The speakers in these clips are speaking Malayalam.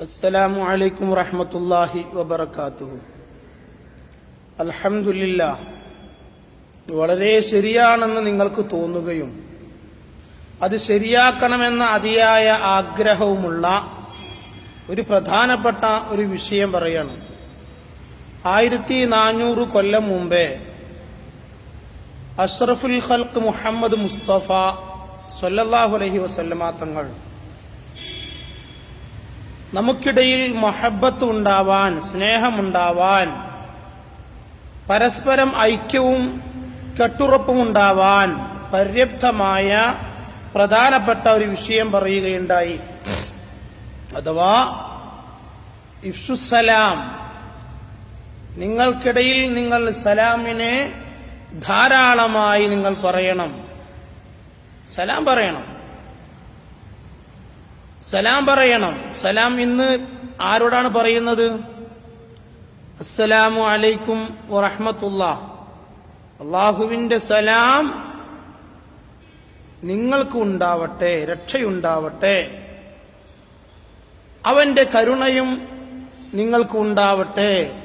അസ്സലാമു അലൈക്കും വറഹമത്തല്ലാഹി വബർക്കാത്തുഹു അലഹമില്ല വളരെ ശരിയാണെന്ന് നിങ്ങൾക്ക് തോന്നുകയും അത് ശരിയാക്കണമെന്ന അതിയായ ആഗ്രഹവുമുള്ള ഒരു പ്രധാനപ്പെട്ട ഒരു വിഷയം പറയാണ്. ആയിരത്തി നാനൂറ് കൊല്ലം മുമ്പേ അഷ്റഫുൽ ഖൽക്ക് മുഹമ്മദ് മുസ്തഫ സല്ലല്ലാഹു അലൈഹി വസല്ലമ തങ്ങൾ നമുക്കിടയിൽ മഹബത്ത് ഉണ്ടാവാൻ സ്നേഹമുണ്ടാവാൻ പരസ്പരം ഐക്യവും കെട്ടുറപ്പും ഉണ്ടാവാൻ പര്യാപ്തമായ പ്രധാനപ്പെട്ട ഒരു വിഷയം പറയുകയുണ്ടായി. അഥവാ ഇഫ്ഷുസലാം നിങ്ങൾക്കിടയിൽ നിങ്ങൾ സലാമിനെ ധാരാളമായി നിങ്ങൾ പറയണം. സലാം പറയണം. സലാം പറയണം. സലാം ഇന്ന് ആരോടാണ് പറയുന്നത്? അസ്സലാമു അലൈക്കും വറഹമത്തുള്ള. അള്ളാഹുവിന്റെ സലാം നിങ്ങൾക്ക് ഉണ്ടാവട്ടെ രക്ഷയുണ്ടാവട്ടെ. അവന്റെ കരുണയും നിങ്ങൾക്ക് ഉണ്ടാവട്ടെ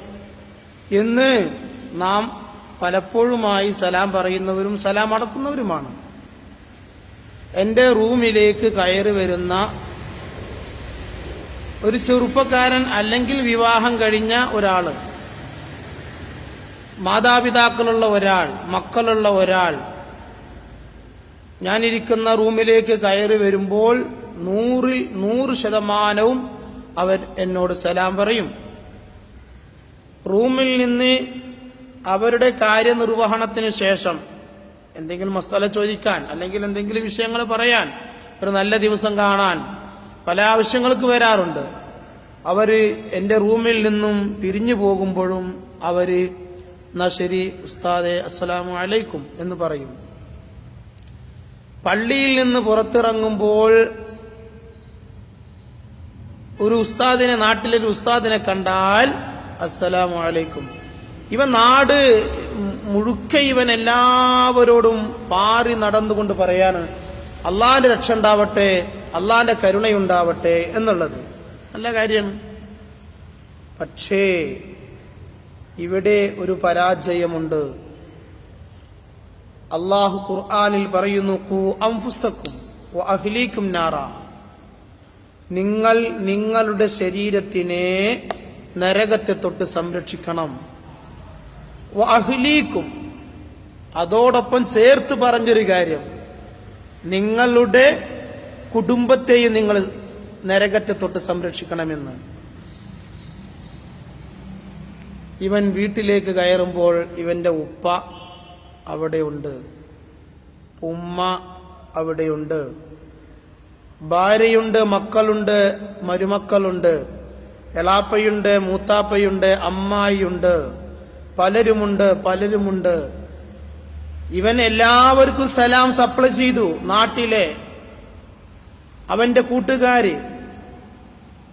എന്ന് നാം പലപ്പോഴുമായി സലാം പറയുന്നവരും സലാം അടക്കുന്നവരുമാണ്. എന്റെ റൂമിലേക്ക് കയറി വരുന്ന ഒരു ചെറുപ്പക്കാരൻ അല്ലെങ്കിൽ വിവാഹം കഴിഞ്ഞ ഒരാൾ മാതാപിതാക്കളുള്ള ഒരാൾ മക്കളുള്ള ഒരാൾ ഞാനിരിക്കുന്ന റൂമിലേക്ക് കയറി വരുമ്പോൾ നൂറിൽ നൂറ് ശതമാനവും അവർ എന്നോട് സലാം പറയും. റൂമിൽ നിന്ന് അവരുടെ കാര്യനിർവഹണത്തിന് ശേഷം എന്തെങ്കിലും മസാല ചോദിക്കാൻ അല്ലെങ്കിൽ എന്തെങ്കിലും വിഷയങ്ങൾ പറയാൻ ഒരു നല്ല ദിവസം കാണാൻ പല ആവശ്യങ്ങൾക്ക് വരാറുണ്ട്. അവർ എന്റെ റൂമിൽ നിന്നും പിരിഞ്ഞു പോകുമ്പോഴും അവർ എന്നാ ശരി ഉസ്താദെ അസ്സലാമു അലൈക്കും എന്ന് പറയും. പള്ളിയിൽ നിന്ന് പുറത്തിറങ്ങുമ്പോൾ ഒരു ഉസ്താദിനെ നാട്ടിലൊരു ഉസ്താദിനെ കണ്ടാൽ അസ്സലാമു അലൈക്കും ഇവൻ നാട് മുഴുക്ക ഇവൻ എല്ലാവരോടും പാറി നടന്നുകൊണ്ട് പറയാണ് അള്ളാന്റെ രക്ഷ ഉണ്ടാവട്ടെ അള്ളാന്റെ കരുണയുണ്ടാവട്ടെ എന്നുള്ളത് നല്ല കാര്യമാണ് പക്ഷേ ഇവിടെ ഒരു പരാജയമുണ്ട്. അള്ളാഹു ഖുർആാനിൽ പറയുന്നു കു അംഫുസക്കും അഹ്ലീക്കും നാറ. നിങ്ങൾ നിങ്ങളുടെ ശരീരത്തിനെ നരകത്തെ തൊട്ട് സംരക്ഷിക്കണം. അഹ്ലീക്കും അതോടൊപ്പം ചേർത്ത് പറഞ്ഞൊരു കാര്യം. നിങ്ങളുടെ കുടുംബത്തെയും നിങ്ങൾ നരകത്തെ തൊട്ട് സംരക്ഷിക്കണമെന്ന്. ഇവൻ വീട്ടിലേക്ക് കയറുമ്പോൾ ഇവന്റെ ഉപ്പ അവിടെയുണ്ട്. ഉമ്മ അവിടെയുണ്ട്. ഭാര്യയുണ്ട് മക്കളുണ്ട് മരുമക്കളുണ്ട് എളാപ്പയുണ്ട് മൂത്താപ്പയുണ്ട് അമ്മായിയുണ്ട് പലരുമുണ്ട് പലരുമുണ്ട്. ഇവൻ എല്ലാവർക്കും സലാം സപ്ലൈ ചെയ്തു നാട്ടിലെ. അവന്റെ കൂട്ടുകാര്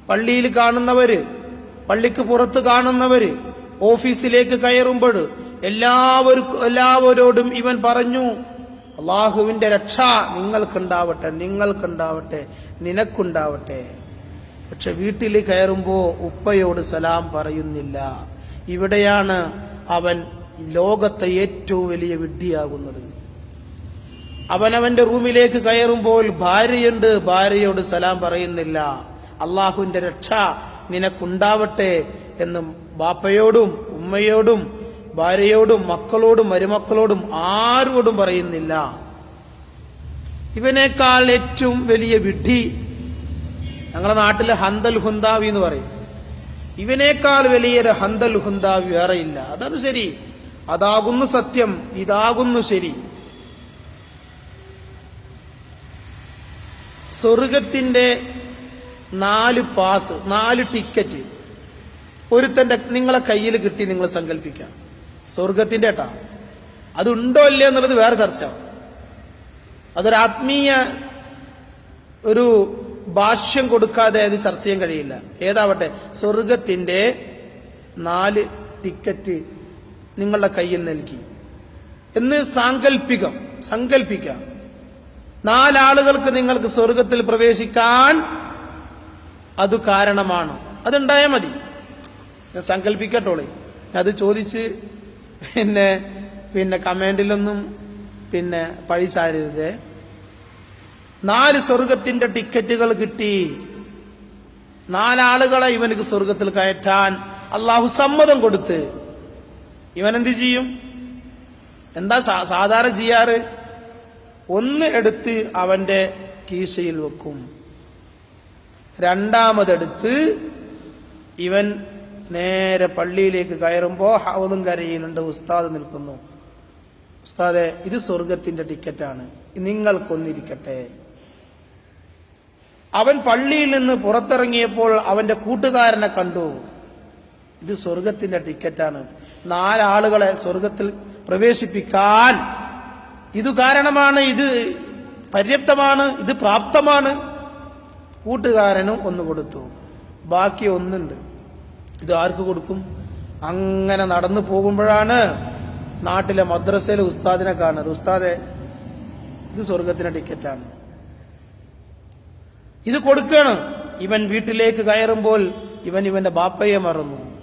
പള്ളിയിൽ കാണുന്നവര് പള്ളിക്ക് പുറത്ത് കാണുന്നവര് ഓഫീസിലേക്ക് കയറുമ്പോൾ എല്ലാവർക്കും എല്ലാവരോടും ഇവൻ പറഞ്ഞു അള്ളാഹുവിന്റെ രക്ഷ നിങ്ങൾക്കുണ്ടാവട്ടെ നിങ്ങൾക്കുണ്ടാവട്ടെ നിനക്കുണ്ടാവട്ടെ. പക്ഷെ വീട്ടിൽ കയറുമ്പോ ഉപ്പയോട് സലാം പറയുന്നില്ല. ഇവിടെയാണ് അവൻ ലോകത്തെ ഏറ്റവും വലിയ വിഡ്ഢിയാകുന്നത്. അവനവന്റെ റൂമിലേക്ക് കയറുമ്പോൾ ഭാര്യയുണ്ട് ഭാര്യയോട് സലാം പറയുന്നില്ല. അള്ളാഹുവിന്റെ രക്ഷ നിനക്കുണ്ടാവട്ടെ എന്ന് ബാപ്പയോടും ഉമ്മയോടും ഭാര്യയോടും മക്കളോടും മരുമക്കളോടും ആരോടും പറയുന്നില്ല. ഇവനേക്കാൾ ഏറ്റവും വലിയ വിഡ്ഢി ഞങ്ങളുടെ നാട്ടിൽ ഹന്തൽ ഹുന്താവി എന്ന് പറയും. ഇവനേക്കാൾ വലിയൊരു ഹന്തൽ ഹുന്താവി വേറെയില്ല. അതാണ് ശരി. അതാകുന്നു സത്യം ഇതാകുന്നു ശരി. സ്വർഗത്തിന്റെ നാല് പാസ് നാല് ടിക്കറ്റ് ഒരുത്തന്റെ നിങ്ങളെ കയ്യിൽ കിട്ടി നിങ്ങൾ സങ്കല്പിക്കാം. സ്വർഗത്തിന്റെ ഏട്ടാ അതുണ്ടോ ഇല്ലേ എന്നുള്ളത് വേറെ ചർച്ച. അതൊരു ആത്മീയ ഒരു ഭാഷ്യം കൊടുക്കാതെ അത് ചർച്ച ചെയ്യാൻ കഴിയില്ല. ഏതാവട്ടെ സ്വർഗത്തിന്റെ നാല് ടിക്കറ്റ് നിങ്ങളുടെ കയ്യിൽ നൽകി. എന്ന് സാങ്കല്പികം സങ്കല്പിക്കാം നാലാളുകൾക്ക് നിങ്ങൾക്ക് സ്വർഗത്തിൽ പ്രവേശിക്കാൻ അത് കാരണമാണ്. അതുണ്ടായാൽ മതി. ഞാൻ സങ്കല്പിക്കട്ടോളെ അത് ചോദിച്ച് പിന്നെ പിന്നെ കമാൻഡിലൊന്നും പിന്നെ പഴി സാരരുതേ നാല് സ്വർഗത്തിന്റെ ടിക്കറ്റുകൾ കിട്ടി. നാലാളുകളെ ഇവനക്ക് സ്വർഗത്തിൽ കയറ്റാൻ അള്ളാഹു സമ്മതം കൊടുത്ത്. ഇവൻ എന്ത് ചെയ്യും? എന്താ സാധാരണ ചെയ്യാറ്? ഒന്ന് എടുത്ത് അവന്റെ കീശയിൽ വെക്കും. രണ്ടാമതെടുത്ത് ഇവൻ നേരെ പള്ളിയിലേക്ക് കയറുമ്പോ ഹൗദും കരയിലുണ്ട് ഉസ്താദ് നിൽക്കുന്നു. ഉസ്താദെ ഇത് സ്വർഗത്തിന്റെ ടിക്കറ്റാണ്. നിങ്ങൾക്കൊന്നിരിക്കട്ടെ. അവൻ പള്ളിയിൽ നിന്ന് പുറത്തിറങ്ങിയപ്പോൾ അവന്റെ കൂട്ടുകാരനെ കണ്ടു. ഇത് സ്വർഗത്തിന്റെ ടിക്കറ്റാണ്. നാലാളുകളെ സ്വർഗത്തിൽ പ്രവേശിപ്പിക്കാൻ ഇത് കാരണമാണ് ഇത് പര്യാപ്തമാണ് ഇത് പ്രാപ്തമാണ്. കൂട്ടുകാരനും ഒന്ന് കൊടുത്തു. ബാക്കി ഒന്നുണ്ട്. ഇത് ആർക്ക് കൊടുക്കും? അങ്ങനെ നടന്നു പോകുമ്പോഴാണ് നാട്ടിലെ മദ്രസയിലെ ഉസ്താദിനെ കാണുന്നത്. ഉസ്താദെ ഇത് സ്വർഗത്തിന്റെ ടിക്കറ്റാണ്. ഇത് കൊടുക്കണം. ഇവൻ വീട്ടിലേക്ക് കയറുമ്പോൾ ഇവൻ ഇവന്റെ ബാപ്പയെ മറന്നു.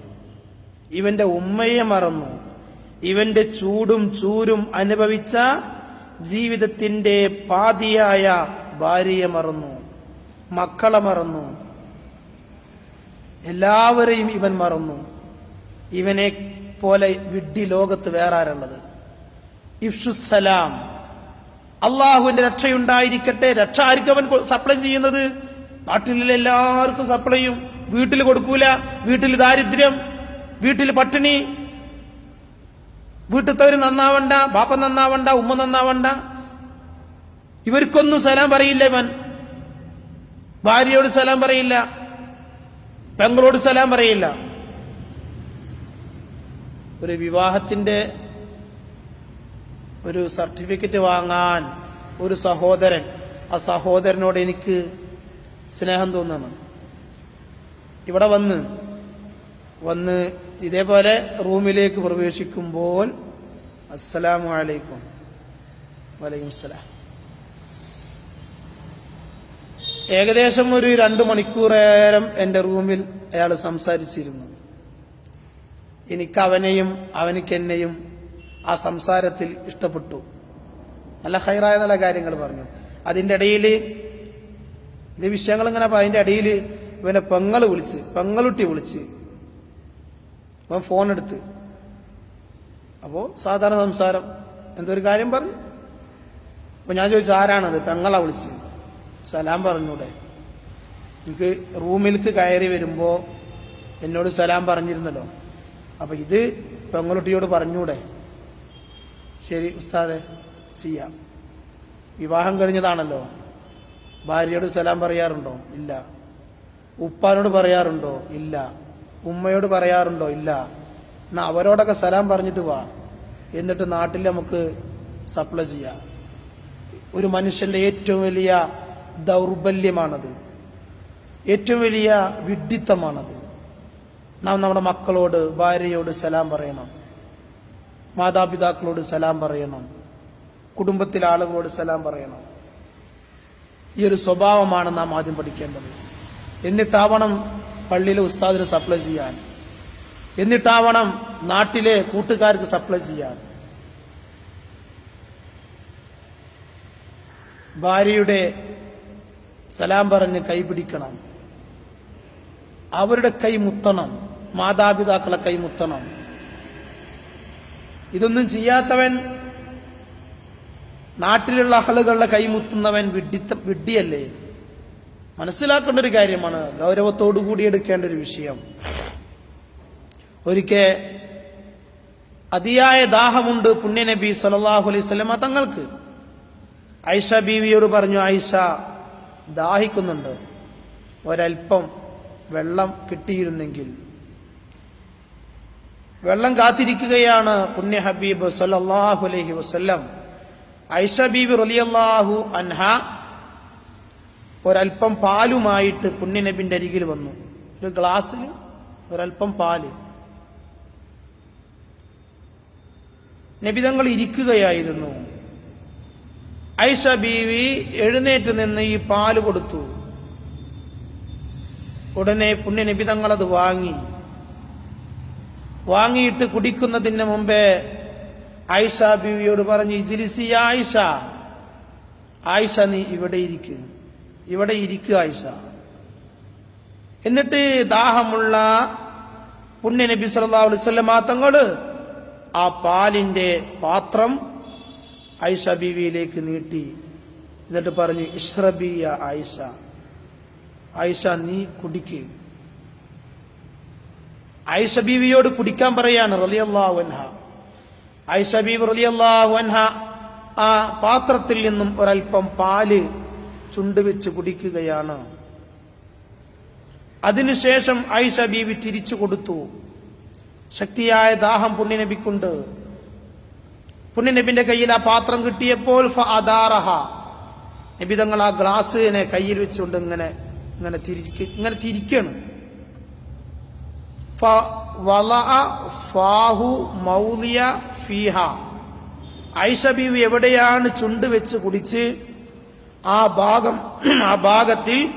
ഇവന്റെ ഉമ്മയെ മറന്നു. ഇവന്റെ ചൂടും ചൂരും അനുഭവിച്ച ജീവിതത്തിന്റെ പാതിയായ ഭാര്യയെ മറന്നു മക്കളെ മറന്നു എല്ലാവരെയും ഇവൻ മറന്നു. ഇവനെ പോലെ വിഡ്ഢി ലോകത്ത് വേറെ ആരുള്ളത്? ഇഫ്ഷുസലാം അള്ളാഹുവിന്റെ രക്ഷയുണ്ടായിരിക്കട്ടെ. രക്ഷ ആർക്കും അവൻ സപ്ലൈ ചെയ്യുന്നത്? നാട്ടിലുള്ള എല്ലാവർക്കും സപ്ലൈയും വീട്ടിൽ കൊടുക്കൂല. വീട്ടിൽ ദാരിദ്ര്യം. വീട്ടിൽ പട്ടിണി. വീട്ടിലത്തവര് നന്നാവണ്ട ബാപ്പ നന്നാവണ്ട ഉമ്മ നന്നാവണ്ട. ഇവർക്കൊന്നും സലാം പറയില്ല ഇവൻ. ഭാര്യയോട് സലാം പറയില്ല. പെങ്ങളോട് സലാം പറയില്ല. ഒരു വിവാഹത്തിന്റെ ഒരു സർട്ടിഫിക്കറ്റ് വാങ്ങാൻ ഒരു സഹോദരൻ ആ സഹോദരനോട് എനിക്ക് സ്നേഹം തോന്നുന്നു ഇവിടെ വന്ന് വന്ന് ഇതേപോലെ റൂമിലേക്ക് പ്രവേശിക്കുമ്പോൾ അസ്സലാമു അലൈക്കും. വലൈക്കും സലാം ഏകദേശം ഒരു രണ്ട് മണിക്കൂറേരം എന്റെ റൂമിൽ അയാൾ സംസാരിച്ചിരുന്നു. എനിക്ക് അവനെയും അവനിക്ക് ആ സംസാരത്തിൽ ഇഷ്ടപ്പെട്ടു. നല്ല ഹൈറായ നല്ല കാര്യങ്ങൾ പറഞ്ഞു. അതിന്റെ ഇടയിൽ ഇത് വിഷയങ്ങൾ ഇങ്ങനെ അതിന്റെ ഇടയിൽ ഇവനെ പെങ്ങൾ വിളിച്ച് പെങ്ങളുട്ടി വിളിച്ച് അവൻ ഫോൺ എടുത്ത്. അപ്പോൾ സാധാരണ സംസാരം. എന്തൊരു കാര്യം പറഞ്ഞു? അപ്പൊ ഞാൻ ചോദിച്ചു ആരാണത്? പെങ്ങളാ വിളിച്ച് സലാം പറഞ്ഞൂടെ. എനിക്ക് റൂമിലേക്ക് കയറി വരുമ്പോ എന്നോട് സലാം പറഞ്ഞിരുന്നല്ലോ. അപ്പൊ ഇത് പെങ്ങളുട്ടിയോട് പറഞ്ഞൂടെ? ശരി ഉസ്താദെ ചെയ്യാം. വിവാഹം കഴിഞ്ഞതാണല്ലോ. ഭാര്യയോട് സലാം പറയാറുണ്ടോ? ഇല്ല. ഉപ്പാനോട് പറയാറുണ്ടോ? ഇല്ല. ഉമ്മയോട് പറയാറുണ്ടോ? ഇല്ല. എന്നാ അവരോടൊക്കെ സലാം പറഞ്ഞിട്ട് വാ. എന്നിട്ട് നാട്ടിൽ നമുക്ക് സപ്ലൈ ചെയ്യാം. ഒരു മനുഷ്യന്റെ ഏറ്റവും വലിയ ദൗർബല്യമാണത്. ഏറ്റവും വലിയ വിഡ്ഢിത്തമാണത്. നാം നമ്മുടെ മക്കളോട് ഭാര്യയോട് സലാം പറയണം. മാതാപിതാക്കളോട് സലാം പറയണം. കുടുംബത്തിലെ ആളുകളോട് സലാം പറയണം. ഈ ഒരു സ്വഭാവമാണ് നാം ആദ്യം പഠിക്കേണ്ടത്. എന്നിട്ടാവണം പള്ളിയിലെ ഉസ്താദിന് സപ്ലൈ ചെയ്യാൻ. എന്നിട്ടാവണം നാട്ടിലെ കൂട്ടുകാർക്ക് സപ്ലൈ ചെയ്യാൻ. ഭാര്യയുടെ സലാം പറഞ്ഞ് കൈപിടിക്കണം അവരുടെ കൈ മുത്തണം. മാതാപിതാക്കളെ കൈ മുത്തണം. ഇതൊന്നും ചെയ്യാത്തവൻ നാട്ടിലുള്ള ആളുകളുടെ കൈമുത്തുന്നവൻ വിഡ്ഢിത്ത വിഡ്ഢിയല്ലേ? മനസ്സിലാക്കേണ്ട ഒരു കാര്യമാണ്. ഗൗരവത്തോടു കൂടി എടുക്കേണ്ട ഒരു വിഷയം. ഒരിക്കൽ അതിയായ ദാഹമുണ്ട് പുണ്യനബി സല്ലല്ലാഹു അലൈഹി സ്വലമ തങ്ങൾക്ക്. ഐഷ ബീവിയോട് പറഞ്ഞു ഐഷ ദാഹിക്കുന്നുണ്ട്. ഒരൽപ്പം വെള്ളം കിട്ടിയിരുന്നെങ്കിൽ. വെള്ളം കാത്തിരിക്കുകയാണ് പുണ്യ ഹബീബ് സല്ലാഹു അലൈഹി വസല്ലം. ഐഷ ബീവി റളിയല്ലാഹു അൻഹ ഒരൽപ്പം പാലുമായിട്ട് പുണ്യനബിന്റെ അരികിൽ വന്നു. ഒരു ഗ്ലാസ്സിൽ ഒരൽപ്പം പാൽ. നബിതങ്ങൾ ഇരിക്കുകയായിരുന്നു. ഐഷ ബീവി എഴുന്നേറ്റ് നിന്ന് ഈ പാൽ കൊടുത്തു. ഉടനെ പുണ്യനിബിതങ്ങൾ അത് വാങ്ങി. വാങ്ങിയിട്ട് കുടിക്കുന്നതിന് മുമ്പേ ആയിഷ ബീവിയോട് പറഞ്ഞു ഇജിലിസി ആയിഷ ആയിഷ നീ ഇവിടെ ഇരിക്ക്. ഇവിടെ ഇരിക്കുക ആയിഷ. എന്നിട്ട് ദാഹമുള്ള പുണ്യ നബി വസല്ലമ തങ്ങൾ ആ പാലിന്റെ പാത്രം ഐഷ ബീവിയിലേക്ക് നീട്ടി. എന്നിട്ട് പറഞ്ഞു ഇഷ്റബിയ ആയിഷ. ആയിഷ നീ കുടിക്ക്. ആയിഷ ബീവിയോട് കുടിക്കാൻ പറയാണ് റളിയല്ലാഹു അൻഹ. ആയിഷ ബീവ് റളിയല്ലാഹു അൻഹ ആ പാത്രത്തിൽ നിന്നും ഒരൽപ്പം പാൽ ചുണ്ടുവെച്ച് കുടിക്കുകയാണ്. അതിനുശേഷം ആയിഷ ബീവി തിരിച്ചു കൊടുത്തു. ശക്തിയായ ദാഹം പുണ്യനബിക്കുണ്ട്. പുണ്യനബിന്റെ കയ്യിൽ ആ പാത്രം കിട്ടിയപ്പോൾ ഫഅദാറഹ നബി തങ്ങൾ ആ ഗ്ലാസ്സിനെ കയ്യിൽ വെച്ചുകൊണ്ട് ഇങ്ങനെ ഇങ്ങനെ തിരിക്ക് ഇങ്ങനെ തിരിക്കണം. ഫാഹു ഐഷ എവിടെയാണ് ചുണ്ട് വെച്ച് കുടിച്ച്? ആ ഭാഗം ആ ഭാഗത്തിൽ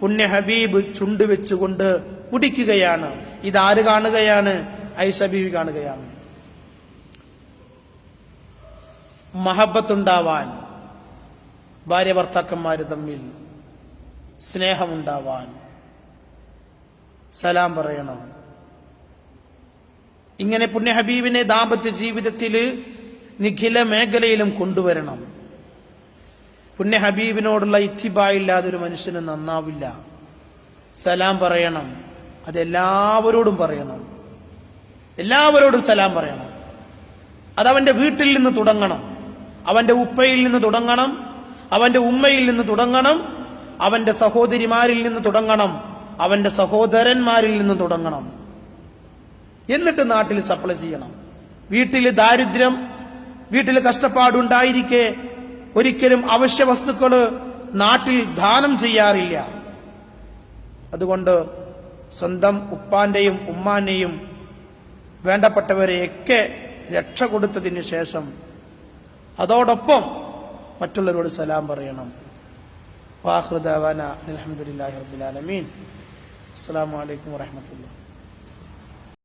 പുണ്യ ഹബീബ് ചുണ്ട് വെച്ചുകൊണ്ട് കുടിക്കുകയാണ്. ഇതാര് കാണുകയാണ്? ഐഷ ബീവി കാണുകയാണ്. മഹബത്തുണ്ടാവാൻ ഭാര്യ ഭർത്താക്കന്മാർ തമ്മിൽ സ്നേഹമുണ്ടാവാൻ. സലാം പറയണം. ഇങ്ങനെ പുണ്യ ഹബീബിനെ ദാമ്പത്യ ജീവിതത്തിൽ നിഖില മേഖലയിലും കൊണ്ടുവരണം. പുണ്യ ഹബീബിനോടുള്ള ഇത്തിബായില്ലാതെ ഒരു മനുഷ്യന് നന്നാവില്ല. സലാം പറയണം. അതെല്ലാവരോടും പറയണം. എല്ലാവരോടും സലാം പറയണം. അതവന്റെ വീട്ടിൽ നിന്ന് തുടങ്ങണം. അവന്റെ ഉപ്പയിൽ നിന്ന് തുടങ്ങണം. അവന്റെ ഉമ്മയിൽ നിന്ന് തുടങ്ങണം. അവന്റെ സഹോദരിമാരിൽ നിന്ന് തുടങ്ങണം. അവന്റെ സഹോദരന്മാരിൽ നിന്ന് തുടങ്ങണം. എന്നിട്ട് നാട്ടിൽ സപ്ലൈ ചെയ്യണം. വീട്ടിൽ ദാരിദ്ര്യം വീട്ടിൽ കഷ്ടപ്പാടുണ്ടായിരിക്കെ ഒരിക്കലും അവശ്യ വസ്തുക്കൾ നാട്ടിൽ ദാനം ചെയ്യാറില്ല. അതുകൊണ്ട് സ്വന്തം ഉപ്പാന്റെയും ഉമ്മാന്റെയും വേണ്ടപ്പെട്ടവരെയൊക്കെ രക്ഷ കൊടുത്തതിന് ശേഷം അതോടൊപ്പം മറ്റുള്ളവരോട് സലാം പറയണം. വാഹൃദാന അലഹമുല്ലാ റബുലാലമീൻ അസ്സാം വലൈക്കും വാഹമത്തുള്ള